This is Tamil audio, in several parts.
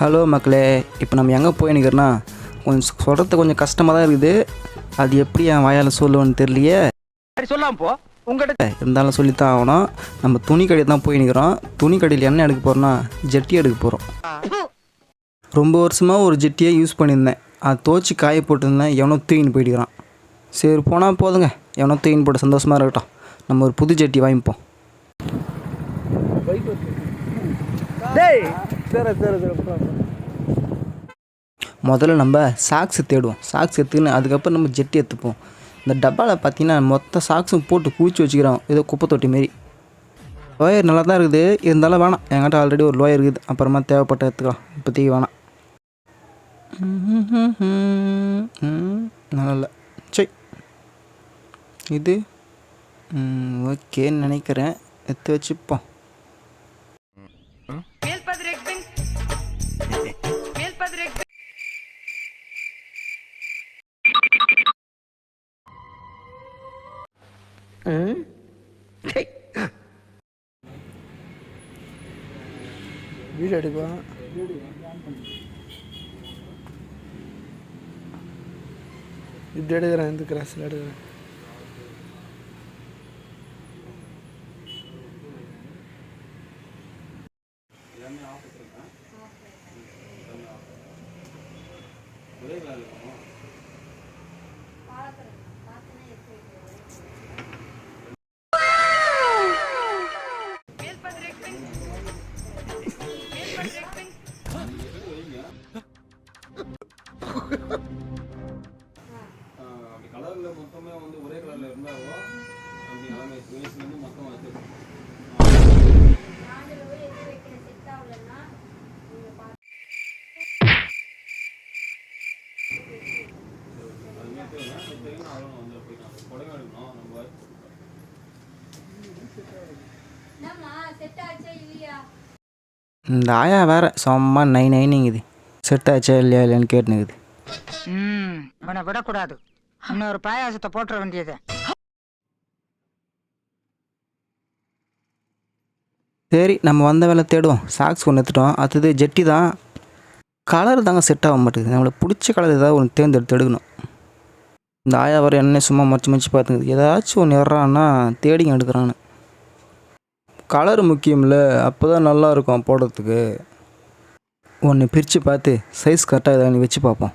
ஹலோ மக்களே. இப்போ நம்ம எங்கே போய் நிற்கிறோன்னா கொஞ்சம் சொல்கிறது கொஞ்சம் கஷ்டமாக தான் இருக்குது. அது எப்படி என் வாயால் சொல்லுவேன்னு தெரியலையே. சொல்லாம போ. உங்ககிட்ட இருந்தாலும் சொல்லித்தான் ஆகணும். நம்ம துணி கடையில் தான் போய் நிற்கிறோம் துணி கடையில் என்ன எடுக்க போகிறோன்னா ஜெட்டி எடுக்க போகிறோம் ரொம்ப வருஷமாக ஒரு ஜெட்டியை யூஸ் பண்ணியிருந்தேன். அது துவச்சி காய போட்டிருந்தேன். எவனோ தூக்கின்னு போயிட்டுக்கிறான். சரி போனால் போதுங்க. எவனோ தூக்கின்னு போட்டு சந்தோஷமாக இருக்கட்டும். நம்ம ஒரு புது ஜெட்டி வாங்கிப்போம். டேய் சரி சரி சரி முதல்ல நம்ம சாக்ஸ் தேடுவோம். சாக்ஸ் எடுத்துக்கின்னு அதுக்கப்புறம் நம்ம ஜெட்டி எடுத்துப்போம். இந்த டப்பாவில் பார்த்தீங்கன்னா மொத்த சாக்ஸும் போட்டு குவிச்சு வச்சுக்கிறோம். ஏதோ குப்பை தொட்டி மாரி. லோயர் நல்லா தான் இருக்குது. இருந்தாலும் வேணாம். என்கிட்ட ஆல்ரெடி ஒரு லோயர் இருக்குது. அப்புறமா தேவைப்பட்ட எடுத்துக்கலாம். இப்போதைக்கு வேணாம். ம், நல்லா. இல்லை சரி. இது ஓகேன்னு நினைக்கிறேன். எடுத்து வச்சுப்போம். வீடு எடுக்கலாம் இப்படி எடுக்கிறேன் இந்த கிராஸில் எடுக்கிறேன். அப்படி மொத்தமே வந்து ஒரே கலரில் இருந்தாவோ அப்படி எல்லாமே வயசுலேருந்து மொத்தம் வச்சு என்னம்மா செட் ஆச்சா இல்லையா இந்த ஆயா வேற சும்மா நை நைனிங்குது செட் ஆச்சா இல்லையா இல்லையான்னு கேட்டுனுக்குது. ம் இவனை விடக்கூடாது. இன்னொரு பாயாசத்தை போட்டுற வேண்டியது. சரி நம்ம வந்த வேலை தேடுவோம். சாக்ஸ் ஒன்று எடுத்துட்டோம். அடுத்தது ஜெட்டி தான். கலர் தாங்க செட் ஆக மாட்டேங்குது. நம்மளுக்கு பிடிச்ச கலர் ஏதாவது ஒன்று தேர்ந்தெடுத்து எடுக்கணும். இந்த ஆயா வர என்ன சும்மா மறைச்சு மறைச்சு பார்த்துக்குது. ஏதாச்சும் ஒன்று எறான்னா தேடிங்க எடுக்கிறான்னு. கலர் முக்கியம்ல. அப்போ தான் நல்லா இருக்கும் போடுறதுக்கு. ஒன்று பிரித்து பார்த்து சைஸ் கரெக்டாக ஏதாவது வச்சு பார்ப்போம்.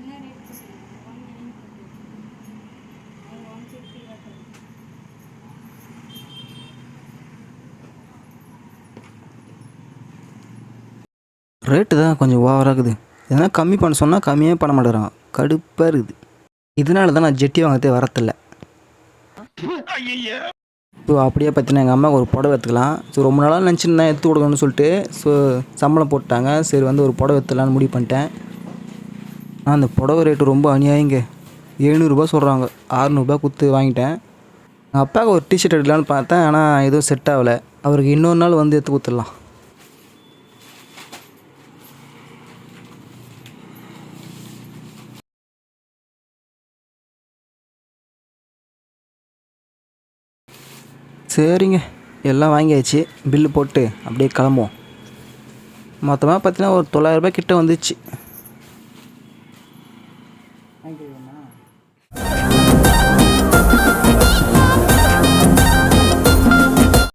என்ன ரேட் ரேட்டு தான் கொஞ்சம் ஓவராக இருக்குது எதனா கம்மி பண்ண சொன்னால் கம்மியே பண்ண மாட்டேறான். கடுப்பாக இருக்குது. இதனால தான் நான் ஜெட்டி வாங்கத்தே வரத்தில்ல. ஸோ அப்படியே பார்த்தீங்கன்னா எங்கள் அம்மாவுக்கு ஒரு புடவை எடுத்துக்கலாம். ஸோ ரொம்ப நாளாக நினச்சிருந்தேன் எடுத்து கொடுக்கணும்னு சொல்லிட்டு ஸோ சம்பளம் போட்டாங்க சரி வந்து ஒரு புடவை எடுத்துலான்னு முடிவு பண்ணிட்டேன். ஆனால் அந்த புடவை ரேட்டு ரொம்ப அநியாயங்க. எழுநூறுபா சொல்கிறாங்க ஆறுநூறுபா கொடுத்து வாங்கிட்டேன். எங்கள் அப்பாவுக்கு ஒரு டிஷர்ட் எடுக்கலான்னு பார்த்தேன். ஆனால் எதுவும் செட் ஆகலை. அவருக்கு இன்னொரு நாள் வந்து எடுத்து கொடுத்துடலாம் சரிங்க. எல்லாம் வாங்கியாச்சு. பில்லு போட்டு அப்படியே கிளம்புவோம். மொத்தமாக பார்த்தீங்கன்னா ஒரு தொள்ளாயிரரூபா கிட்ட வந்துச்சு. Thank you, not.